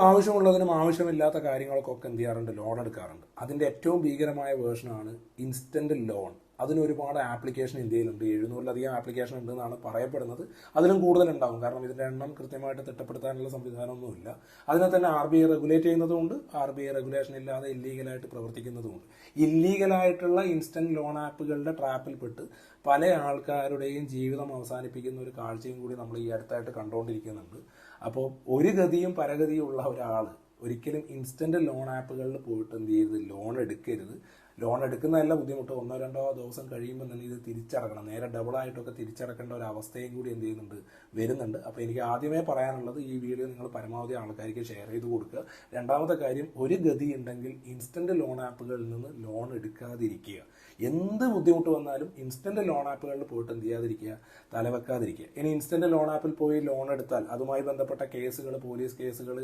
ആവശ്യമുള്ളതിനും ആവശ്യമില്ലാത്ത കാര്യങ്ങൾക്കൊക്കെ എന്ത് ചെയ്യാറുണ്ട്? ലോൺ എടുക്കാറുണ്ട്. അതിന്റെ ഏറ്റവും ഭീകരമായ വേർഷനാണ് ഇൻസ്റ്റന്റ് ലോൺ അതിന് ഒരുപാട് ആപ്ലിക്കേഷൻ ഇന്ത്യയിലുണ്ട്. എഴുന്നൂറിലധികം ആപ്ലിക്കേഷൻ ഉണ്ടെന്നാണ് പറയപ്പെടുന്നത്. അതിലും കൂടുതൽ ഉണ്ടാകും കാരണം ഇതിന്റെ എണ്ണം കൃത്യമായിട്ട് തിട്ടപ്പെടുത്താനുള്ള സംവിധാനമൊന്നുമില്ല. അതിനെ തന്നെ ആർ ബി ഐ റെഗുലേറ്റ് ചെയ്യുന്നതുകൊണ്ട് ആർ ബി ഐ റെഗുലേഷൻ ഇല്ലാതെ ഇല്ലീഗലായിട്ട് പ്രവർത്തിക്കുന്നതുകൊണ്ട് ഇല്ലീഗലായിട്ടുള്ള ഇൻസ്റ്റന്റ് ലോൺ ആപ്പുകളുടെ ട്രാപ്പിൽപ്പെട്ട് പല ആൾക്കാരുടെയും ജീവിതം അവസാനിപ്പിക്കുന്ന ഒരു കാഴ്ചയും കൂടി നമ്മൾ ഈ അടുത്തായിട്ട് കണ്ടുകൊണ്ടിരിക്കുന്നുണ്ട്. അപ്പോൾ ഒരു ഗതിയും പരഗതിയും ഉള്ള ഒരാൾ ഒരിക്കലും ഇൻസ്റ്റന്റ് ലോൺ ആപ്പുകളിൽ പോയിട്ട് എന്ത് ചെയ്യരുത്? ലോൺ എടുക്കരുത്. ലോൺ എടുക്കുന്നതല്ല ബുദ്ധിമുട്ട്. ഒന്നോ രണ്ടോ ദിവസം കഴിയുമ്പോൾ തന്നെ ഇത് തിരിച്ചടക്കണം. നേരെ ഡബിളായിട്ടൊക്കെ തിരിച്ചടക്കേണ്ട ഒരു അവസ്ഥയും കൂടി എന്ത് ചെയ്യുന്നുണ്ട്? വരുന്നുണ്ട്. അപ്പോൾ എനിക്ക് ആദ്യമേ പറയാനുള്ളത് ഈ വീഡിയോ നിങ്ങൾ പരമാവധി ആൾക്കാർക്ക് ഷെയർ ചെയ്ത് കൊടുക്കുക. രണ്ടാമത്തെ കാര്യം ഒരു ഗതി ഉണ്ടെങ്കിൽ ഇൻസ്റ്റന്റ് ലോൺ ആപ്പുകളിൽ നിന്ന് ലോൺ എടുക്കാതിരിക്കുക. എന്ത് ബുദ്ധിമുട്ട് വന്നാലും ഇൻസ്റ്റന്റ് ലോൺ ആപ്പുകളിൽ പോയിട്ട് എന്ത് ചെയ്യാതിരിക്കുക? തലവെക്കാതിരിക്കുക. ഇനി ഇൻസ്റ്റന്റ് ലോൺ ആപ്പിൽ പോയി ലോൺ എടുത്താൽ അതുമായി ബന്ധപ്പെട്ട കേസുകൾ പോലീസ് കേസുകൾ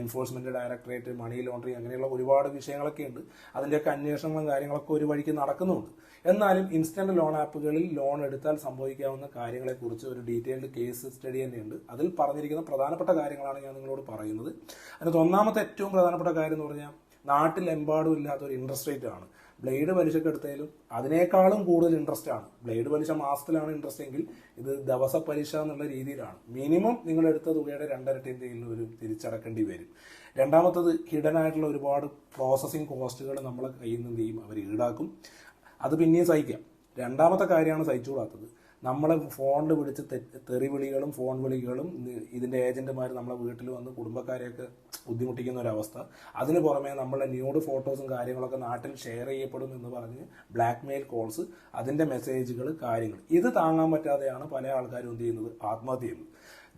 എൻഫോഴ്സ്മെന്റ് ഡയറക്ടറേറ്റ് മണി ലോണ്ടറി അങ്ങനെയുള്ള ഒരുപാട് വിഷയങ്ങളൊക്കെ ഉണ്ട്. അതിന്റെയൊക്കെ അന്വേഷണങ്ങളും കാര്യങ്ങളൊക്കെ ഒരു വഴിക്ക് നടക്കുന്നുണ്ട്. എന്നാലും ഇൻസ്റ്റന്റ് ലോൺ ആപ്പുകളിൽ ലോൺ എടുത്താൽ സംഭവിക്കാവുന്ന കാര്യങ്ങളെക്കുറിച്ച് ഒരു ഡീറ്റെയിൽഡ് കേസ് സ്റ്റഡി തന്നെയുണ്ട്. അതിൽ പറഞ്ഞിരിക്കുന്ന പ്രധാനപ്പെട്ട കാര്യങ്ങളാണ് ഞാൻ നിങ്ങളോട് പറയുന്നത്. അതിനകത്ത് ഒന്നാമത്തെ ഏറ്റവും പ്രധാനപ്പെട്ട കാര്യം എന്ന് പറഞ്ഞാൽ നാട്ടിലെമ്പാടും ഇല്ലാത്ത ഒരു ഇൻട്രസ്റ്റ് റേറ്റ് ആണ്. ബ്ലേഡ് പലിശക്ക് എടുത്തതിലും അതിനേക്കാളും കൂടുതൽ ഇൻട്രസ്റ്റ് ആണ്. ബ്ലേഡ് പലിശ മാസത്തിലാണ് ഇൻട്രസ്റ്റ് എങ്കിൽ ഇത് ദിവസ പലിശ എന്നുള്ള രീതിയിലാണ്. മിനിമം നിങ്ങൾ എടുത്ത തുകയുടെ രണ്ടരട്ടി എന്തെങ്കിലും ഒരു തിരിച്ചടക്കേണ്ടി വരും. രണ്ടാമത്തത് ഹിഡനായിട്ടുള്ള ഒരുപാട് പ്രോസസ്സിങ് കോസ്റ്റുകൾ നമ്മളെ കയ്യിൽ നിന്ന് അവർ ഈടാക്കും. അത് പിന്നെയും സഹിക്കാം. രണ്ടാമത്തെ കാര്യമാണ് സഹിച്ചുകൂടാത്തത്. നമ്മളെ ഫോണിൽ വിളിച്ച് തെറി വിളികളും ഫോൺ വിളികളും ഇതിന്റെ ഏജന്റുമാർ നമ്മളെ വീട്ടിൽ വന്ന് കുടുംബക്കാരെയൊക്കെ ബുദ്ധിമുട്ടിക്കുന്ന ഒരവസ്ഥ അതിന് പുറമെ നമ്മളെ ന്യൂഡ് ഫോട്ടോസും കാര്യങ്ങളൊക്കെ നാട്ടിൽ ഷെയർ ചെയ്യപ്പെടും എന്ന് പറഞ്ഞ് ബ്ലാക്ക് മെയിൽ കോൾസ് അതിന്റെ മെസ്സേജുകൾ കാര്യങ്ങൾ ഇത് താങ്ങാൻ പറ്റാതെയാണ് പല ആൾക്കാരും എന്ത് ചെയ്യുന്നത്? ആത്മഹത്യ ചെയ്യുന്നത്.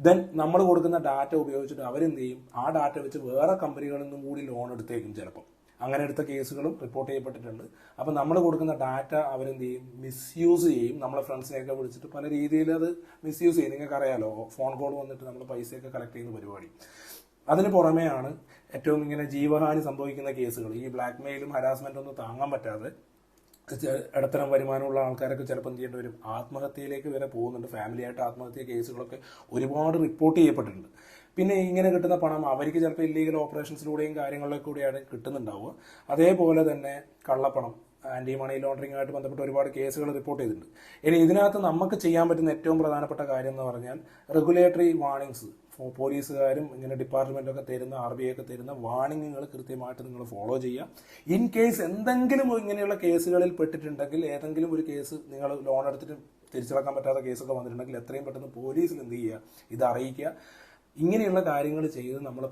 ദെൻ നമ്മൾ കൊടുക്കുന്ന ഡാറ്റ ഉപയോഗിച്ചിട്ട് അവരെന്ത് ചെയ്യും? ആ ഡാറ്റ വെച്ച് വേറെ കമ്പനികളിൽ നിന്നും കൂടി ലോൺ എടുത്തേക്കും ചിലപ്പോൾ അങ്ങനെ എടുത്ത കേസുകളും റിപ്പോർട്ട് ചെയ്യപ്പെട്ടിട്ടുണ്ട്. അപ്പം നമ്മൾ കൊടുക്കുന്ന ഡാറ്റ അവരെന്ത് ചെയ്യും മിസ്യൂസ് ചെയ്യും. നമ്മളെ ഫ്രണ്ട്സിനെയൊക്കെ വിളിച്ചിട്ട് പല രീതിയിൽ അത് മിസ്യൂസ് ചെയ്യും. നിങ്ങൾക്ക് അറിയാലോ ഫോൺ കോൾ വന്നിട്ട് നമ്മൾ പൈസയൊക്കെ കളക്ട് ചെയ്യുന്ന പരിപാടി. അതിന് പുറമെയാണ് ഏറ്റവും ഇങ്ങനെ ജീവഹാനി സംഭവിക്കുന്ന കേസുകൾ. ഈ ബ്ലാക്ക് മെയിലും ഹരാസ്മെന്റും ഒന്നും താങ്ങാൻ പറ്റാതെ ഇടത്തരം വരുമാനമുള്ള ആൾക്കാരൊക്കെ ചിലപ്പോൾ എന്ത് ചെയ്യേണ്ടി വരും? ആത്മഹത്യയിലേക്ക് വരെ പോകുന്നുണ്ട്. ഫാമിലിയായിട്ട് ആത്മഹത്യ കേസുകളൊക്കെ ഒരുപാട് റിപ്പോർട്ട് ചെയ്യപ്പെട്ടിട്ടുണ്ട്. പിന്നെ ഇങ്ങനെ കിട്ടുന്ന പണം അവർക്ക് ചിലപ്പോൾ ഇല്ലീഗൽ ഓപ്പറേഷൻസിലൂടെയും കാര്യങ്ങളിലൊക്കെ കൂടിയാണ് കിട്ടുന്നുണ്ടാവുക. അതേപോലെ തന്നെ കള്ളപ്പണം ആന്റി മണി ലോണ്ടറിങ്ങുമായിട്ട് ബന്ധപ്പെട്ട് ഒരുപാട് കേസുകൾ റിപ്പോർട്ട് ചെയ്തിട്ടുണ്ട്. ഇനി ഇതിനകത്ത് നമുക്ക് ചെയ്യാൻ പറ്റുന്ന ഏറ്റവും പ്രധാനപ്പെട്ട കാര്യം എന്ന് പറഞ്ഞാൽ റെഗുലേറ്ററി വാർണിങ്സ് പോലീസുകാരും ഇങ്ങനെ ഡിപ്പാർട്ട്മെന്റൊക്കെ തരുന്ന ആർ ബി ഐ ഒക്കെ തരുന്ന വാണിങ്ങുകൾ കൃത്യമായിട്ട് നിങ്ങൾ ഫോളോ ചെയ്യുക. ഇൻ കേസ് എന്തെങ്കിലും ഇങ്ങനെയുള്ള കേസുകളിൽ പെട്ടിട്ടുണ്ടെങ്കിൽ ഏതെങ്കിലും ഒരു കേസ് നിങ്ങൾ ലോൺ എടുത്തിട്ട് തിരിച്ചടക്കാൻ പറ്റാത്ത കേസൊക്കെ വന്നിട്ടുണ്ടെങ്കിൽ എത്രയും പെട്ടെന്ന് പോലീസിൽ എന്ത് ചെയ്യുക? ഇത് അറിയിക്കുക. ഇങ്ങനെയുള്ള കാര്യങ്ങൾ ചെയ്ത് നമ്മൾ